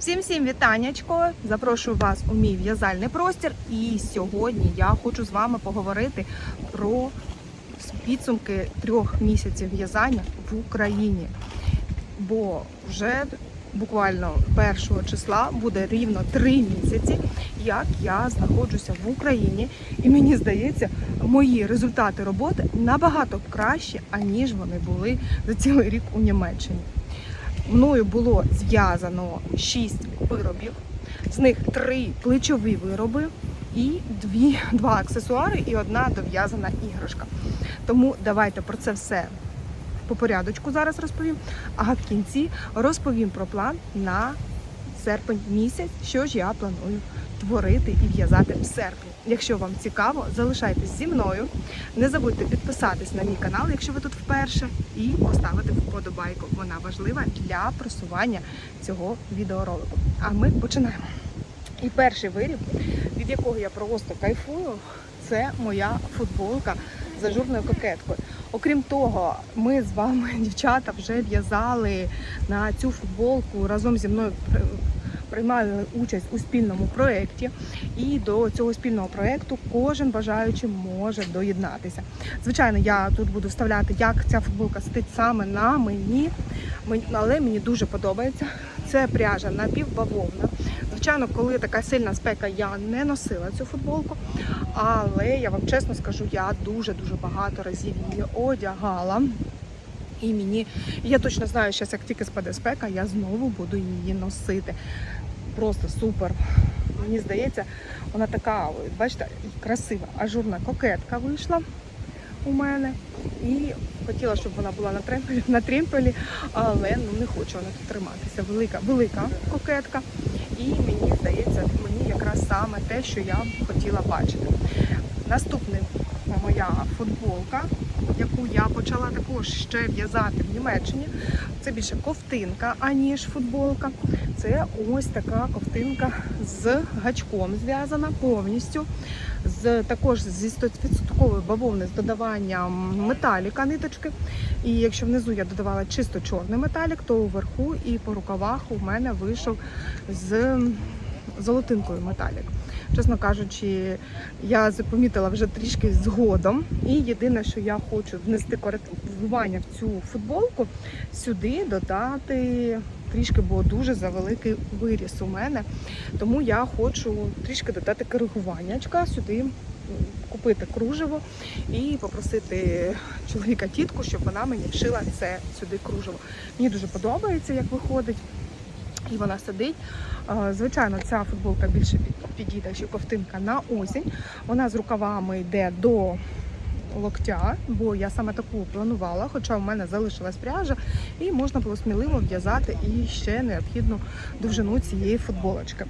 Всім всім вітаннячко! Запрошую вас у мій в'язальний простір. І сьогодні я хочу з вами поговорити про підсумки трьох місяців в'язання в Україні. Бо вже буквально 1 числа буде рівно три місяці, як я знаходжуся в Україні, і мені здається, мої результати роботи набагато кращі, аніж вони були за цілий рік у Німеччині. Мною було зв'язано 6 виробів, з них 3 плечові вироби і 2, 2 аксесуари і одна дов'язана іграшка. Тому давайте про це все по порядочку зараз розповім. А в кінці розповім про план на серпень місяць, що ж я планую творити і в'язати в серпні. Якщо вам цікаво, залишайтесь зі мною. Не забудьте підписатись на мій канал, якщо ви тут вперше, і поставити вподобайку. Вона важлива для просування цього відеоролику. А ми починаємо. І перший виріб, від якого я просто кайфую, це моя футболка з ажурною кокеткою. Окрім того, ми з вами, дівчата, вже в'язали на цю футболку разом зі мною приймали участь у спільному проєкті. І до цього спільного проєкту кожен бажаючий може доєднатися. Звичайно, я тут буду вставляти, як ця футболка сидить саме на мені, але мені дуже подобається. Це пряжа напівбавовна. Звичайно, коли така сильна спека, я не носила цю футболку, але я вам чесно скажу, я дуже-дуже багато разів її одягала. І мені, я точно знаю, що як тільки спаде спека, я знову буду її носити. Просто супер. Мені здається, вона така, бачите, красива, ажурна кокетка вийшла у мене. І хотіла, щоб вона була на тремпелі, на тремпелі, але ну не хоче вона тут триматися. Велика, велика кокетка. І мені здається, мені якраз саме те, що я хотіла бачити. Наступна моя футболка, яку я почала також ще в'язати в Німеччині. Це більше ковтинка, аніж футболка. Це ось така ковтинка з гачком зв'язана повністю. З також зі 100% бавовни з додаванням металіка ниточки. І якщо внизу я додавала чисто чорний металік, то уверху і по рукавах у мене вийшов з золотинкою металік. Чесно кажучи, я запомітила вже трішки згодом. І єдине, що я хочу внести коригування в цю футболку, сюди додати трішки, бо дуже завеликий виріс у мене. Тому я хочу трішки додати коригуваннячка сюди. Купити кружево і попросити чоловіка тітку, щоб вона мені вшила це сюди кружево. Мені дуже подобається, як виходить. І вона сидить. Звичайно, ця футболка більше підійде, що ковтинка на осінь. Вона з рукавами йде до локтя, бо я саме таку планувала, хоча в мене залишилась пряжа, і можна було сміливо в'язати і ще необхідну довжину цієї футболочки.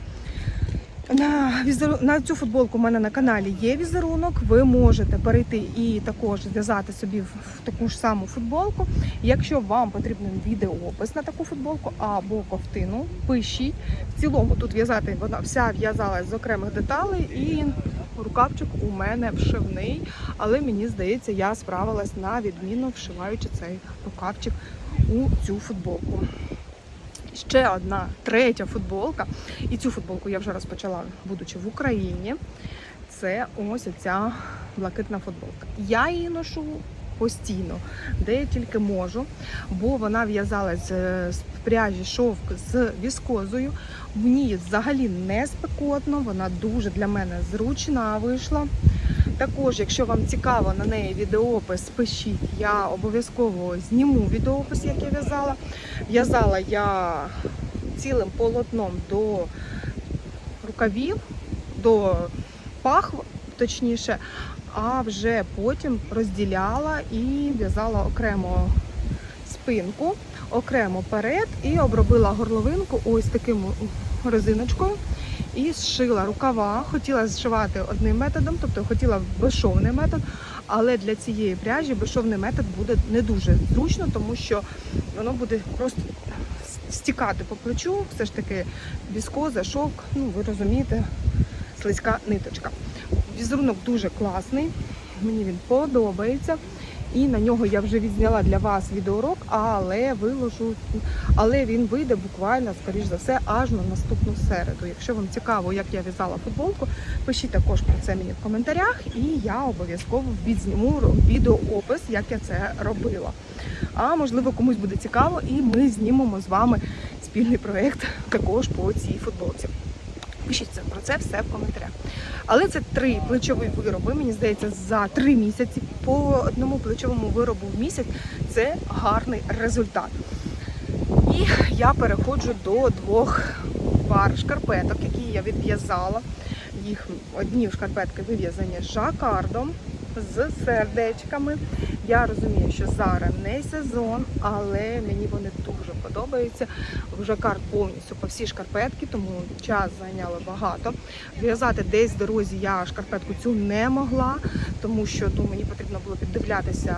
На, на цю футболку у мене на каналі є візерунок. Ви можете перейти і також зв'язати собі в таку ж саму футболку. Якщо вам потрібен відеоопис на таку футболку або ковтину, пишіть. В цілому тут в'язати вона вся в'язалась з окремих деталей і рукавчик у мене вшивний, але мені здається, я справилась на відмінно вшиваючи цей рукавчик у цю футболку. Ще одна третя футболка. І цю футболку я вже розпочала, будучи в Україні. Це ось ця блакитна футболка. Я її ношу постійно, де я тільки можу, бо вона в'язалась е, з пряжі шовк з віскозою. В ній взагалі не спекотно, вона дуже для мене зручна вийшла. Також, якщо вам цікаво на неї відеоопис, пишіть, я обов'язково зніму відеоопис, як я в'язала. В'язала я цілим полотном до рукавів, до пах, точніше, а вже потім розділяла і в'язала окремо спинку, окремо перед і обробила горловинку ось таким резиночкою. І зшила рукава. Хотіла зшивати одним методом, тобто хотіла безшовний метод, але для цієї пряжі безшовний метод буде не дуже зручно, тому що воно буде просто стікати по плечу. Все ж таки віскоза, шовк, ну ви розумієте, слизька ниточка. Візерунок дуже класний, мені він подобається. І на нього я вже відзняла для вас відеоурок, але виложу, але він вийде буквально, скоріш за все, аж на наступну середу. Якщо вам цікаво, як я в'язала футболку, пишіть також про це мені в коментарях, і я обов'язково відзніму відеоопис, як я це робила. А можливо, комусь буде цікаво, і ми знімемо з вами спільний проєкт також по цій футболці. Пишіть про це все в коментарях. Але це три плечові вироби. Мені здається, за три місяці по одному плечовому виробу в місяць це гарний результат. І я переходжу до двох пар шкарпеток, які я відв'язала. Їх одні шкарпетки вив'язані жакардом з сердечками. Я розумію, що зараз не сезон, але мені вони дуже подобаються. Жакард повністю по всі шкарпетки, тому час зайняло багато. В'язати десь в дорозі я шкарпетку цю не могла, тому що ну, мені потрібно було піддивлятися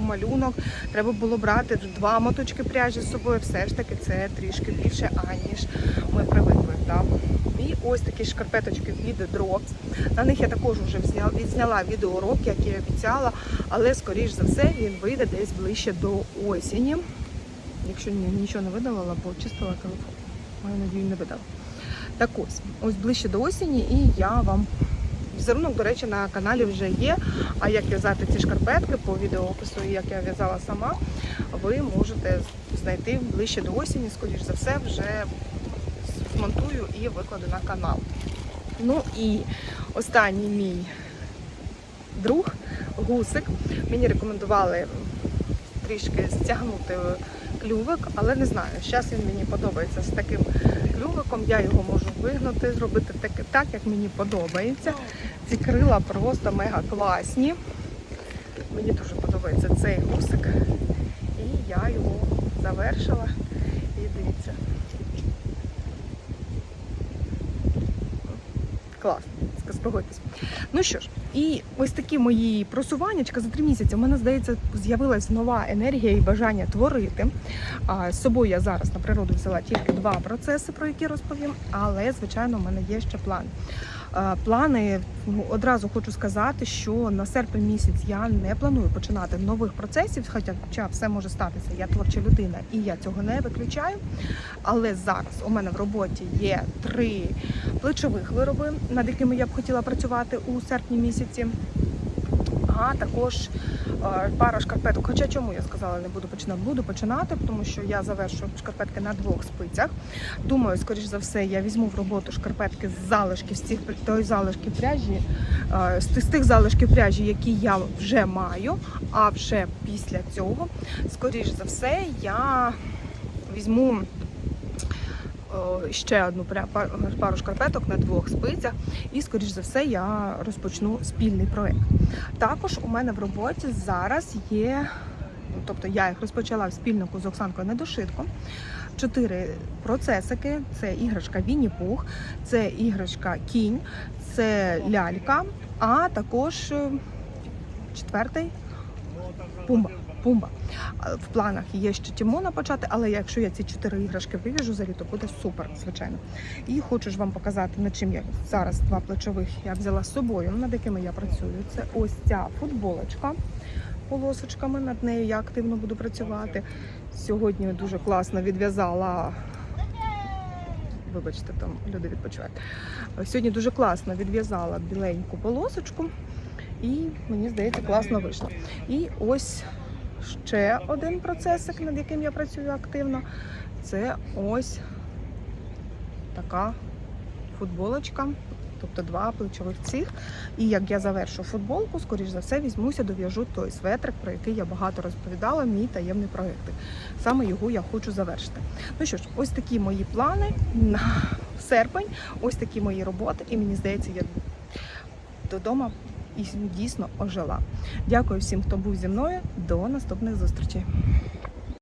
малюнок. Треба було брати два моточки пряжі з собою. Все ж таки це трішки більше, аніж ми привикли. Так? І ось такі шкарпеточки від Drops. На них я також вже відзняла відеоурок, як я обіцяла, але скоріш за все він вийде десь ближче до осені. Якщо нічого не видалила, бо чистила телефон. Маю надію, не видала. Так ось, ось ближче до осені, і я вам візерунок, до речі, на каналі вже є. А як в'язати ці шкарпетки по відеоопису, як я в'язала сама, ви можете знайти ближче до осені, скоріш за все, вже змонтую і викладу на канал. Ну і останній мій друг, гусик. Мені рекомендували трішки стягнути клювик, але не знаю. Зараз він мені подобається з таким клювиком. Я його можу вигнути, зробити так, так як мені подобається. Ці крила просто мега класні. Мені дуже подобається цей гусик. І я його завершила. І дивіться. Клас, спогодьтесь. Ну що ж, і ось такі мої просуваннячка за три місяці. У мене здається, з'явилась нова енергія і бажання творити. А, з собою я зараз на природу взяла тільки два процеси, про які розповім. Але звичайно, в мене є ще план. А, Плани ну, одразу хочу сказати, що на серпень місяць я не планую починати нових процесів, хоча все може статися. Я творча людина і я цього не виключаю. Але зараз у мене в роботі є три плечових вироби, над якими я б хотіла працювати у серпні місяці. А також е, пара шкарпеток. Хоча чому я сказала, не буду починати, буду починати, тому що я завершу шкарпетки на двох спицях. Думаю, скоріш за все, я візьму в роботу шкарпетки з залишків з цих тої залишки пряжі, е, з тих- тих залишків пряжі, які я вже маю. А вже після цього, скоріш за все, я візьму ще одну пару шкарпеток на двох спицях, і, скоріш за все, я розпочну спільний проект. Також у мене в роботі зараз є, ну, тобто я їх розпочала в спільнику з Оксанкою Недошитко. Чотири процесики: це іграшка Вінні Пух, це іграшка Кінь, це лялька, а також е, четвертий пумба. Пумба. В планах є ще Тімона почати, але якщо я ці чотири іграшки вивіжу за літо, буде супер, звичайно. І хочу ж вам показати, над чим я зараз два плечових я взяла з собою, над якими я працюю. Це ось ця футболочка полосочками. Над нею я активно буду працювати. Сьогодні дуже класно відв'язала. Вибачте, там люди відпочивають. Сьогодні дуже класно відв'язала біленьку полосочку, і мені здається, класно вийшло. І ось ще один процесик, над яким я працюю активно. Це ось така футболочка, тобто два плечових цих. І як я завершу футболку, скоріш за все, візьмуся, дов'яжу той светрик, про який я багато розповідала, мій таємний проєкт. Саме його я хочу завершити. Ну що ж, ось такі мої плани на серпень, ось такі мої роботи, і мені здається, я додому і дійсно ожила. Дякую всім, хто був зі мною. До наступних зустрічей.